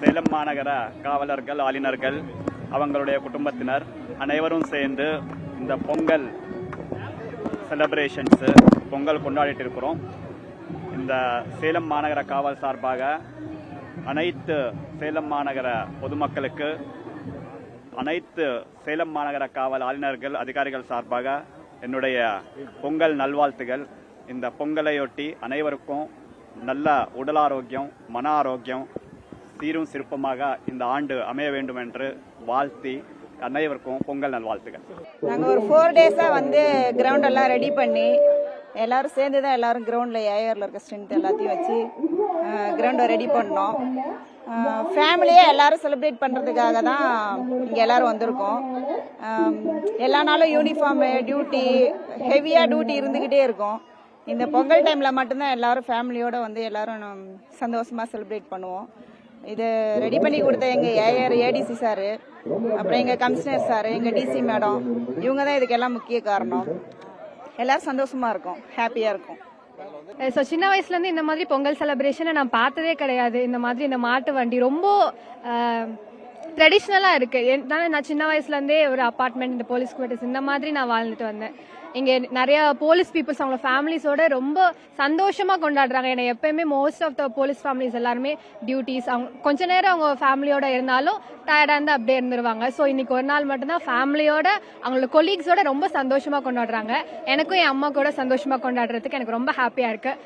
சேலம் மாநகர காவலர்கள் ஆளுநர்கள் அவங்களுடைய குடும்பத்தினர் அனைவரும் சேர்ந்து இந்த பொங்கல் செலப்ரேஷன்ஸு பொங்கல் கொண்டாடிட்டு இருக்கிறோம். இந்த சேலம் மாநகர காவல் சார்பாக அனைத்து சேலம் மாநகர பொதுமக்களுக்கு அனைத்து சேலம் மாநகர காவல் ஆளுநர்கள் அதிகாரிகள் சார்பாக என்னுடைய பொங்கல் நல்வாழ்த்துகள். இந்த பொங்கலையொட்டி அனைவருக்கும் நல்ல உடல் ஆரோக்கியம் மன ஆரோக்கியம் சீரும் சிறப்புமாக இந்த ஆண்டு அமைய வேண்டும் என்று வாழ்த்தி அனைவருக்கும் பொங்கல் நல்வாழ்த்துகள். நாங்கள் ஒரு ஃபோர் டேஸாக வந்து கிரவுண்ட் எல்லாம் ரெடி பண்ணி எல்லாரும் சேர்ந்து தான் எல்லாரும் கிரவுண்டில் ஏஆரில் இருக்க ஸ்ட்ரென்த் எல்லாத்தையும் வச்சு கிரவுண்டை ரெடி பண்ணோம். ஃபேமிலியாக எல்லாரும் செலிப்ரேட் பண்ணுறதுக்காக தான் இங்கே எல்லாரும் வந்திருக்கோம். எல்லா நாளும் யூனிஃபார்மு டியூட்டி ஹெவியாக டியூட்டி இருந்துக்கிட்டே இருக்கும். இந்த பொங்கல் டைமில் மட்டும்தான் எல்லாரும் ஃபேமிலியோடு வந்து எல்லாரும் சந்தோஷமாக செலிப்ரேட் பண்ணுவோம். இது ரெடி பண்ணி கொடுத்த எங்கள் ஏஆர் ஏடிசி சார் அப்புறம் எங்கள் கமிஷனர் சார் எங்கள் டிசி மேடம் இவங்க தான் இதுக்கெல்லாம் முக்கிய காரணம். எல்லாரும் சந்தோஷமா இருக்கும் ஹாப்பியாக இருக்கும். ஸோ சின்ன வயசுலேருந்து இந்த மாதிரி பொங்கல் செலிப்ரேஷனை நான் பார்த்ததே கிடையாது. இந்த மாதிரி இந்த மாட்டு வண்டி ரொம்ப ட்ரெடிஷ்னலாக இருக்குது நான் சின்ன வயசுலேருந்தே ஒரு அப்பார்ட்மெண்ட் இந்த போலீஸ் குவார்ட்டர்ஸ் இந்த மாதிரி நான் வாழ்ந்துட்டு வந்தேன். இங்கே நிறைய போலீஸ் பீப்புள்ஸ் அவங்க ஃபேமிலிஸோட ரொம்ப சந்தோஷமாக கொண்டாடுறாங்க. ஏன்னா எப்பயுமே most of the police families எல்லாருமே டியூட்டிஸ் அவங்க கொஞ்ச நேரம் அவங்க ஃபேமிலியோட இருந்தாலும் டயர்டாக இருந்து அப்படியே இருந்துருவாங்க. ஸோ இன்னைக்கு ஒரு நாள் மட்டும்தான் ஃபேமிலியோட அவங்களோட கொலீக்ஸோட ரொம்ப சந்தோஷமாக கொண்டாடுறாங்க. எனக்கும் என் அம்மா கூட சந்தோஷமாக கொண்டாடுறதுக்கு எனக்கு ரொம்ப ஹாப்பியாக இருக்குது